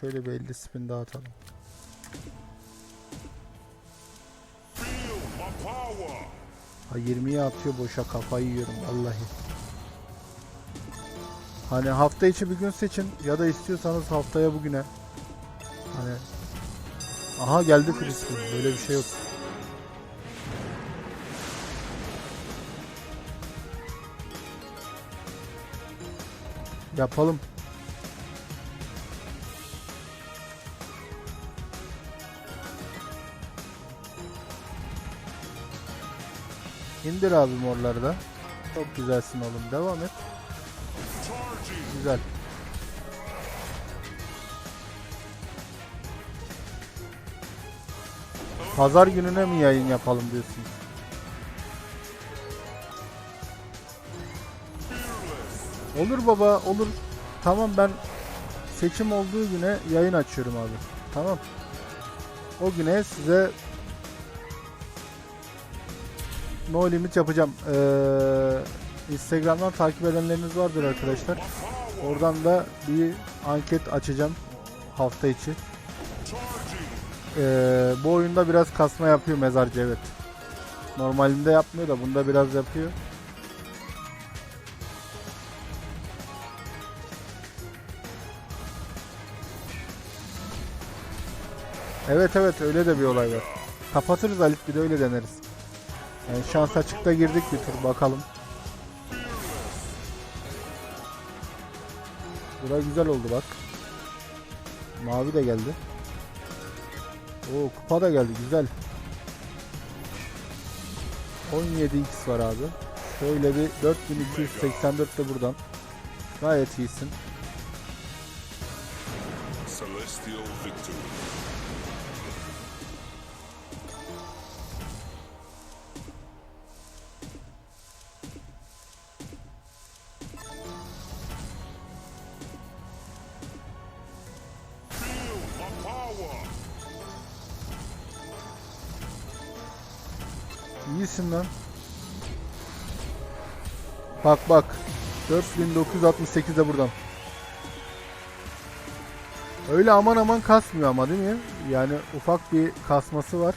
Şöyle bir 50 spin daha atalım. Ha 20'ye atıyor boşa kafayı yiyorum vallahi. Hani hafta içi bir gün seçin ya da istiyorsanız haftaya bugüne. Hani Aha geldi Frisbee. Böyle bir şey yok. Yapalım. İndir abi morları da. Çok güzelsin oğlum. Devam et. Güzel. Pazar gününe mi yayın yapalım diyorsun? Olur baba olur. Tamam ben seçim olduğu güne yayın açıyorum abi. Tamam. O güne size no limit yapacağım. Ee, Instagram'dan takip edenleriniz vardır arkadaşlar. Oradan da bir anket açacağım hafta içi. Ee, bu oyunda biraz kasma yapıyor mezarcı evet. Normalinde yapmıyor da bunda biraz yapıyor. Evet evet öyle de bir olay var. Kapatırız Halit bir de öyle deneriz. Yani şans açıkta girdik bir tur bakalım. Bura güzel oldu bak. Mavi de geldi. Oo kupa da geldi güzel. 17x var abi. Şöyle bir 4284 de buradan. Gayet iyisin. İyisin lan. Bak bak. 4968 de buradan. Öyle aman aman kasmıyor ama değil mi? Yani ufak bir kasması var.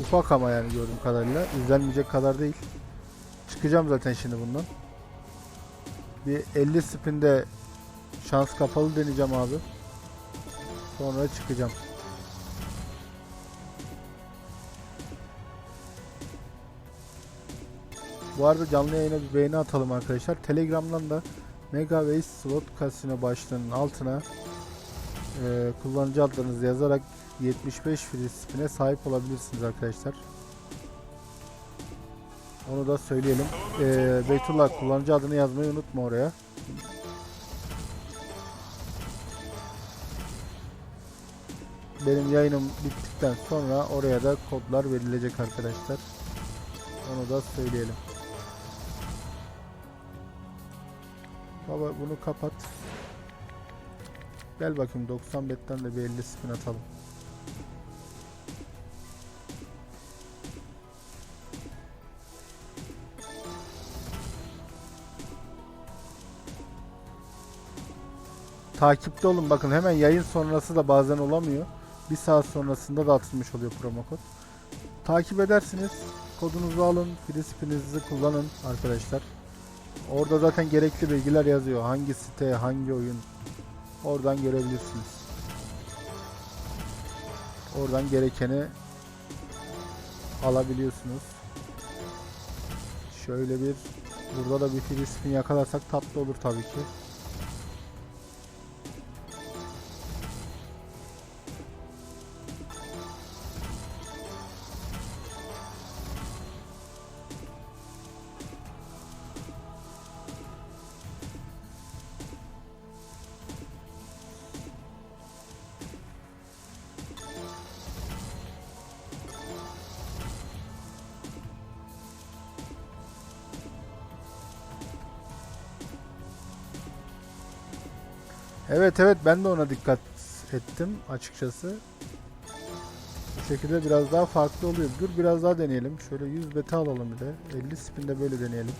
Ufak ama yani gördüğüm kadarıyla. İzlenmeyecek kadar değil. Çıkacağım zaten şimdi bundan. Bir 50 spinde şans kapalı deneyeceğim abi. Sonra çıkacağım. Bu arada canlı yayına bir beğeni atalım arkadaşlar. Telegram'dan da Mega Waste Slot Casino başlığının altına e, kullanıcı adlarınızı yazarak 75 free sahip olabilirsiniz arkadaşlar. Onu da söyleyelim. E, Beytullah kullanıcı adını yazmayı unutma oraya. Benim yayınım bittikten sonra oraya da kodlar verilecek arkadaşlar. Onu da söyleyelim. Baba bunu kapat. Gel bakayım 90 betten de bir 50 spin atalım. Takipte olun bakın hemen yayın sonrası da bazen olamıyor. Bir saat sonrasında da atılmış oluyor promo kod. Takip edersiniz. Kodunuzu alın. Free spininizi kullanın arkadaşlar. Orada zaten gerekli bilgiler yazıyor. Hangi site, hangi oyun. Oradan görebilirsiniz. Oradan gerekeni alabiliyorsunuz. Şöyle bir burada da bir free spin yakalarsak tatlı olur tabii ki. Evet evet ben de ona dikkat ettim açıkçası. Bu şekilde biraz daha farklı oluyor. Dur biraz daha deneyelim. Şöyle 100 beta alalım bir de. 50 spinde böyle deneyelim.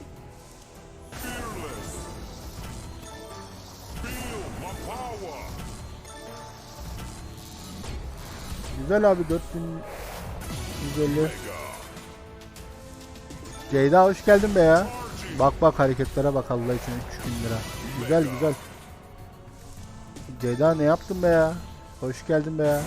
Güzel abi 4150. Ceyda hoş geldin be ya. Bak bak hareketlere bak Allah için 3000 lira. Güzel güzel. Ceyda ne yaptın be ya? Hoş geldin be ya.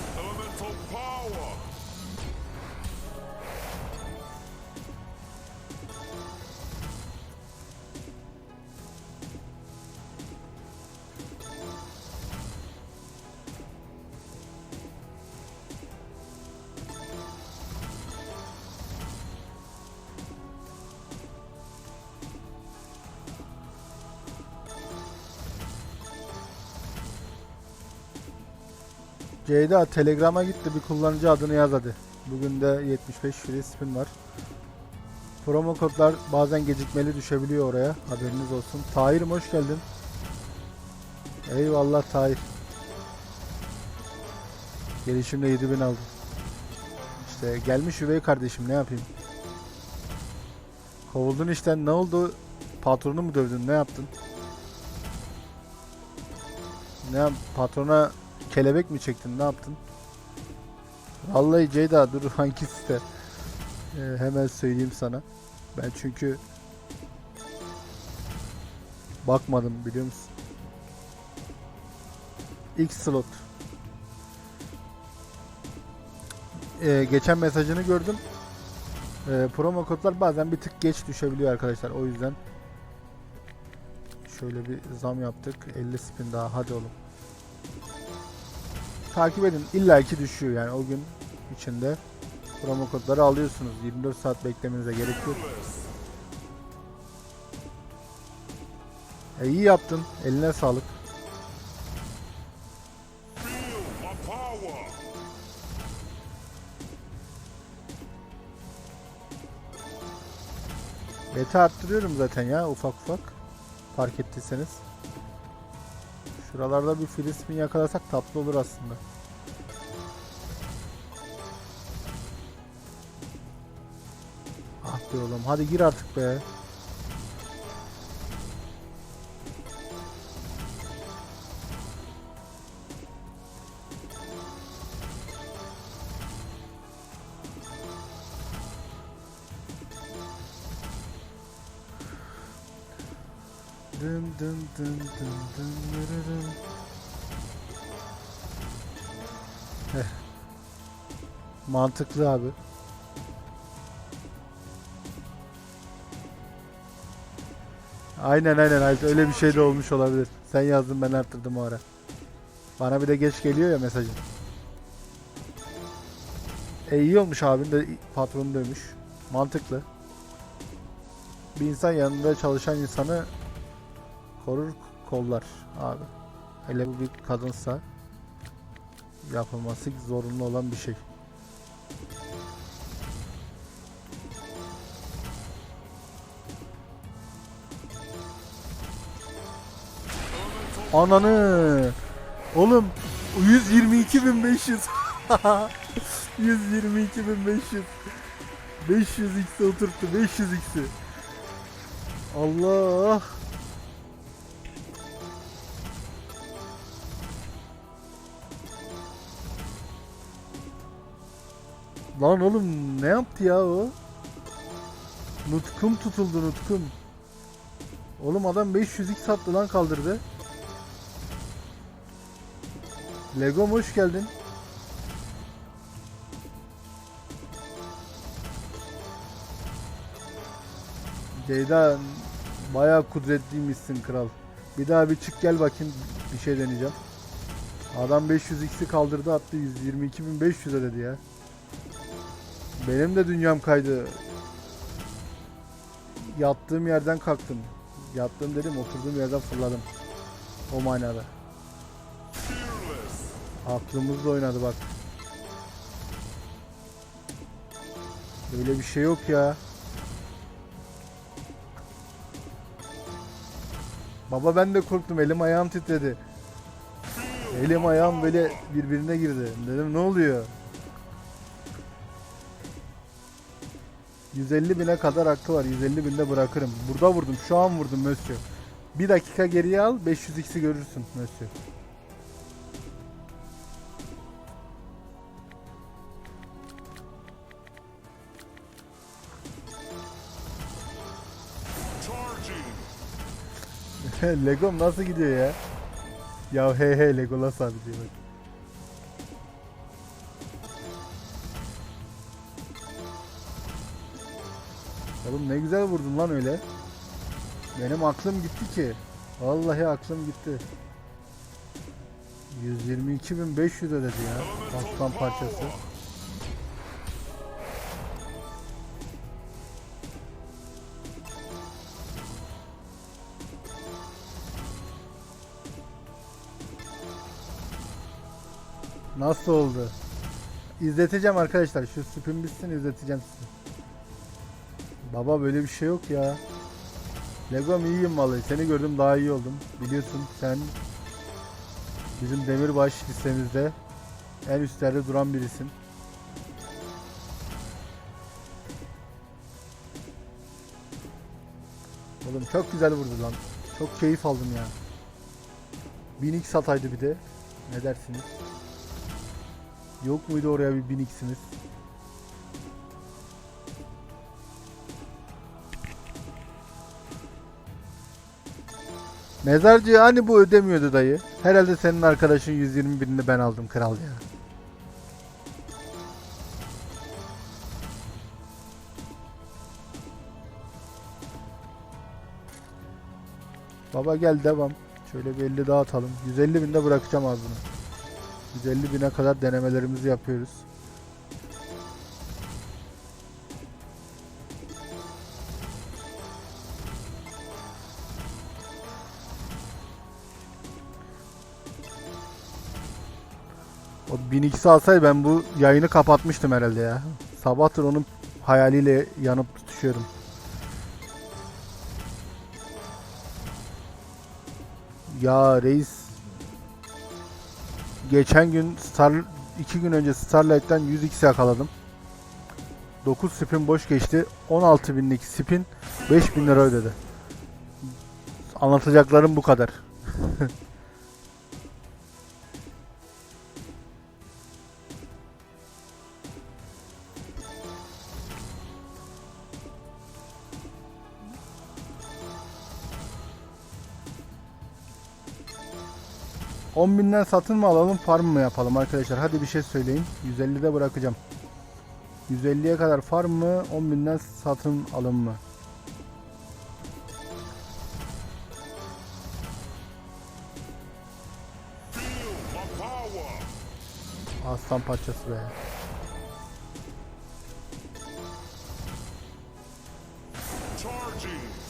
Ceyda Telegram'a gitti bir kullanıcı adını yaz hadi. Bugün de 75 free spin var. Promo kodlar bazen gecikmeli düşebiliyor oraya. Haberiniz olsun. Tahir'im hoş geldin. Eyvallah Tahir. Gelişimde 7000 aldım. İşte gelmiş üvey kardeşim ne yapayım? Kovuldun işten ne oldu? Patronu mu dövdün ne yaptın? Ne yap patrona kelebek mi çektin ne yaptın? Vallahi Ceyda dur hangi site? Ee, hemen söyleyeyim sana. Ben çünkü bakmadım biliyor musun? X slot. Ee, geçen mesajını gördüm. Ee, promo kodlar bazen bir tık geç düşebiliyor arkadaşlar. O yüzden şöyle bir zam yaptık. 50 spin daha hadi oğlum. Takip edin. İlla ki düşüyor yani o gün içinde. Promo kodları alıyorsunuz. 24 saat beklemenize gerek yok. E, iyi yaptın. Eline sağlık. Beta arttırıyorum zaten ya ufak ufak. Fark ettiyseniz. Şuralarda bir Filistin yakalasak tatlı olur aslında. Ah be oğlum hadi gir artık be. Dın dın dın dın dın. Heh. Mantıklı abi. Aynen aynen Halit öyle bir şey de olmuş olabilir. Sen yazdın ben arttırdım o ara. Bana bir de geç geliyor ya mesajın. E iyi olmuş abin de patronu dövmüş. Mantıklı. Bir insan yanında çalışan insanı korur kollar abi. Hele bu bir kadınsa yapılması zorunlu olan bir şey. Ananı. Oğlum 122.500. 122.500. 500 x'e oturttu 500 x'i. Allah. Lan oğlum ne yaptı ya o? Nutkum tutuldu nutkum. Oğlum adam 500x attı lan kaldırdı. Legom hoş geldin. Ceyda bayağı kudretliymişsin kral. Bir daha bir çık gel bakayım bir şey deneyeceğim. Adam 500x'i kaldırdı attı 122.500'e dedi ya. Benim de dünyam kaydı. Yattığım yerden kalktım. Yattığım dedim oturduğum yerden fırladım. O manada. Aklımızla oynadı bak. Böyle bir şey yok ya. Baba ben de korktum. Elim ayağım titredi. Elim ayağım böyle birbirine girdi. Dedim ne oluyor? 150 bine kadar hakkı var. 150 binde bırakırım. Burada vurdum. Şu an vurdum Mösyö. Bir dakika geriye al. 500x'i görürsün Mösyö. Legom nasıl gidiyor ya? Ya hey hey Legolas abi diyor. Oğlum ne güzel vurdun lan öyle. Benim aklım gitti ki. Vallahi aklım gitti. 122.500 ödedi ya. Aslan parçası. Nasıl oldu? İzleteceğim arkadaşlar. Şu spin bitsin izleteceğim size. Baba böyle bir şey yok ya. Legom iyiyim vallahi. Seni gördüm daha iyi oldum. Biliyorsun sen bizim demirbaş listemizde en üstlerde duran birisin. Oğlum çok güzel vurdu lan. Çok keyif aldım ya. 1000x sataydı bir de. Ne dersiniz? Yok muydu oraya bir 1000x'iniz? Mezarcı hani bu ödemiyordu dayı. Herhalde senin arkadaşın 120 binini ben aldım kral ya. Baba gel devam. Şöyle bir 50 daha atalım. 150 binde bırakacağım bunu. 150 bine kadar denemelerimizi yapıyoruz. O 1002'si alsaydı ben bu yayını kapatmıştım herhalde ya. Sabahtır onun hayaliyle yanıp tutuşuyorum. Ya reis geçen gün Star iki gün önce Starlight'tan 100x yakaladım. 9 spin boş geçti. 16 binlik spin 5000 lira ödedi. Anlatacaklarım bu kadar. ...10 binden satın mı alalım farm mı yapalım arkadaşlar? Hadi bir şey söyleyin. 150'de bırakacağım. 150'ye kadar farm mı? 10 binden satın alım mı? Aslan parçası be.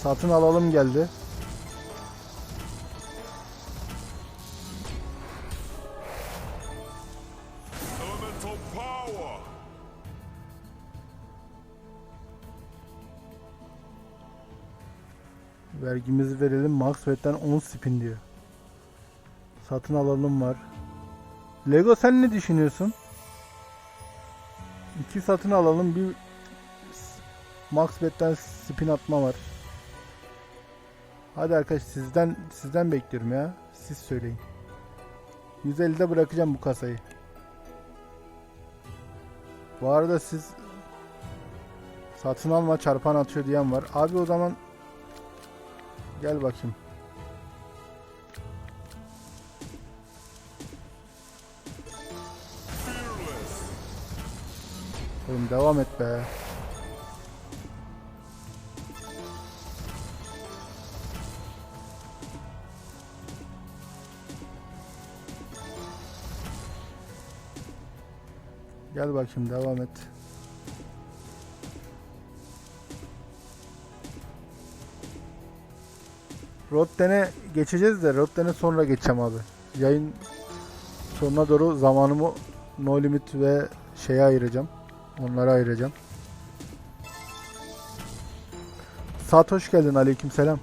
Satın alalım geldi. Elemental power. Vergimizi verelim. Maxwell'den 10 spin diyor. Satın alalım var. Lego sen ne düşünüyorsun? İki satın alalım. Bir Maxwell'den spin atma var. Hadi arkadaş sizden sizden bekliyorum ya. Siz söyleyin. 150'de bırakacağım bu kasayı. Bu arada siz satın alma çarpan atıyor diyen var. Abi o zaman Gel bakayım. Oğlum devam et be. Gel bakayım devam et. Rotten'e geçeceğiz de Rotten'e sonra geçeceğim abi. Yayın sonuna doğru zamanımı No Limit ve şeye ayıracağım. Onlara ayıracağım. Saat hoş geldin aleykümselam.